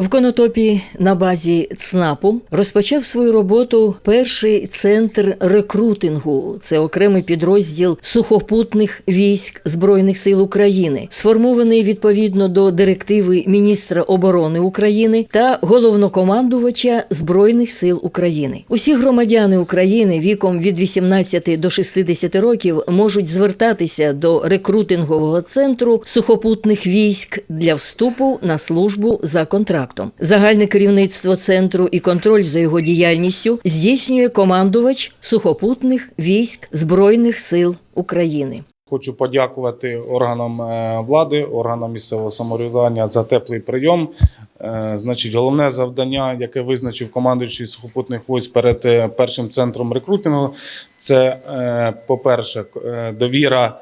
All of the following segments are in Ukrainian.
В Конотопі на базі ЦНАПу розпочав свою роботу перший центр рекрутингу. Це окремий підрозділ сухопутних військ Збройних сил України, сформований відповідно до директиви міністра оборони України та головнокомандувача Збройних сил України. Усі громадяни України віком від 18 до 60 років можуть звертатися до рекрутингового центру сухопутних військ для вступу на службу за контрактом. Загальне керівництво центру і контроль за його діяльністю здійснює командувач сухопутних військ Збройних сил України. Хочу подякувати органам е, влади, органам місцевого самоврядування за теплий прийом. Е, Значить, головне завдання, яке визначив командуючий сухопутних військ перед е, першим центром рекрутингу, це, е, по-перше, е, довіра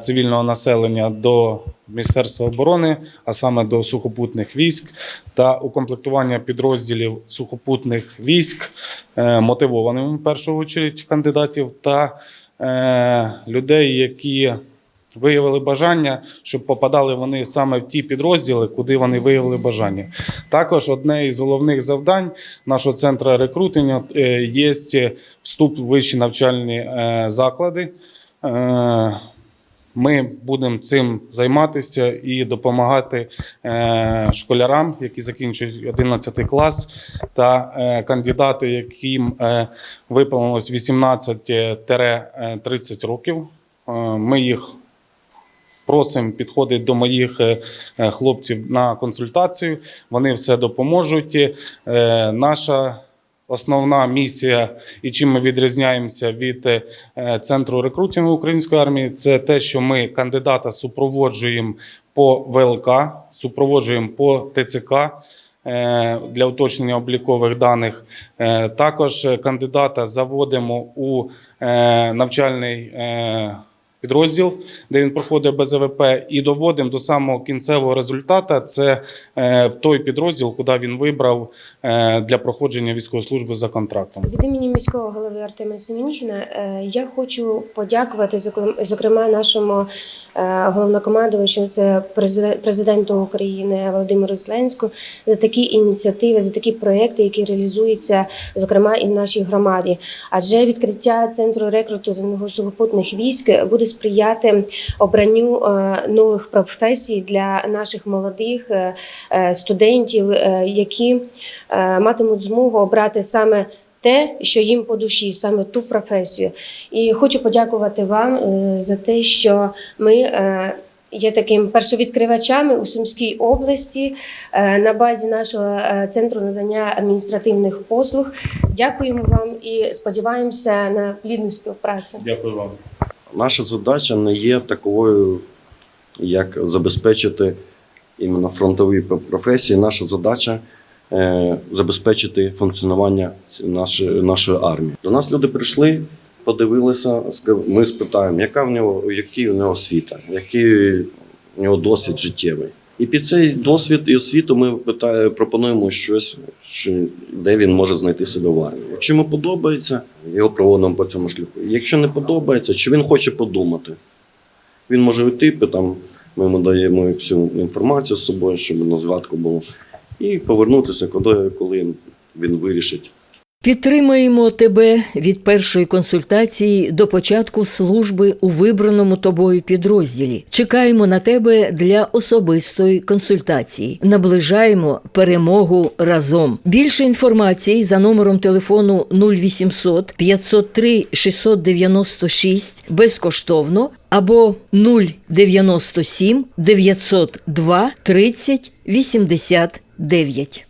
цивільного населення до Міністерства оборони, а саме до сухопутних військ, та укомплектування підрозділів сухопутних військ е, мотивованими в першу чергу кандидатів та е, людей, які виявили бажання, щоб попадали вони саме в ті підрозділи, куди вони виявили бажання. Також одне із головних завдань нашого центру рекрутингу е, є вступ в вищі навчальні заклади. Ми будемо цим займатися і допомагати е, школярам, які закінчують 11 клас, та е, кандидати, яким е, виповнилось 18-30 років. Ми їх просимо підходити до моїх хлопців на консультацію. Вони все допоможуть. Наша основна місія і чим ми відрізняємося від е, центру рекрутингу української армії, це те, що ми кандидата супроводжуємо по ВЛК, супроводжуємо по ТЦК е, для уточнення облікових даних. Е, Також кандидата заводимо у навчальний підрозділ, де він проходить БЗВП, і доводимо до самого кінцевого результату. Це е, той підрозділ, куди він вибрав е, для проходження військової служби за контрактом. Від імені міського голови Артема Семеніхіна е, я хочу подякувати зокрем- зокрема нашому головнокомандувачу, це президенту України Володимиру Зеленському, за такі ініціативи, за такі проекти, які реалізуються зокрема і в нашій громаді. Адже відкриття центру рекрутингу сухопутних військ буде сприяти обранню е, нових професій для наших молодих е, е, студентів, е, які е, матимуть змогу обрати саме те, що їм по душі, саме ту професію. І хочу подякувати вам е, за те, що ми. е, Є таким першовідкривачами у Сумській області е, на базі нашого центру надання адміністративних послуг. Дякуємо вам і сподіваємося на плідну співпрацю. Дякую вам. Наша задача не є таковою, як забезпечити іменно фронтові професії. Наша задача забезпечити функціонування нашої, армії. До нас люди прийшли, подивилися, ми спитаємо, яка в нього, який у нього освіта, який у нього досвід життєвий. І під цей досвід і освіту ми питає, пропонуємо щось, що, де він може знайти себе в армії. Якщо йому подобається, його проводимо по цьому шляху. Якщо не подобається, чи він хоче подумати, він може йти, там, ми йому даємо всю інформацію з собою, щоб на згадку було, і повернутися, коли, коли він вирішить. Підтримуємо тебе від першої консультації до початку служби у вибраному тобою підрозділі. Чекаємо на тебе для особистої консультації. Наближаємо перемогу разом. Більше інформації за номером телефону 0800 503 696 безкоштовно або 097 902 30 89.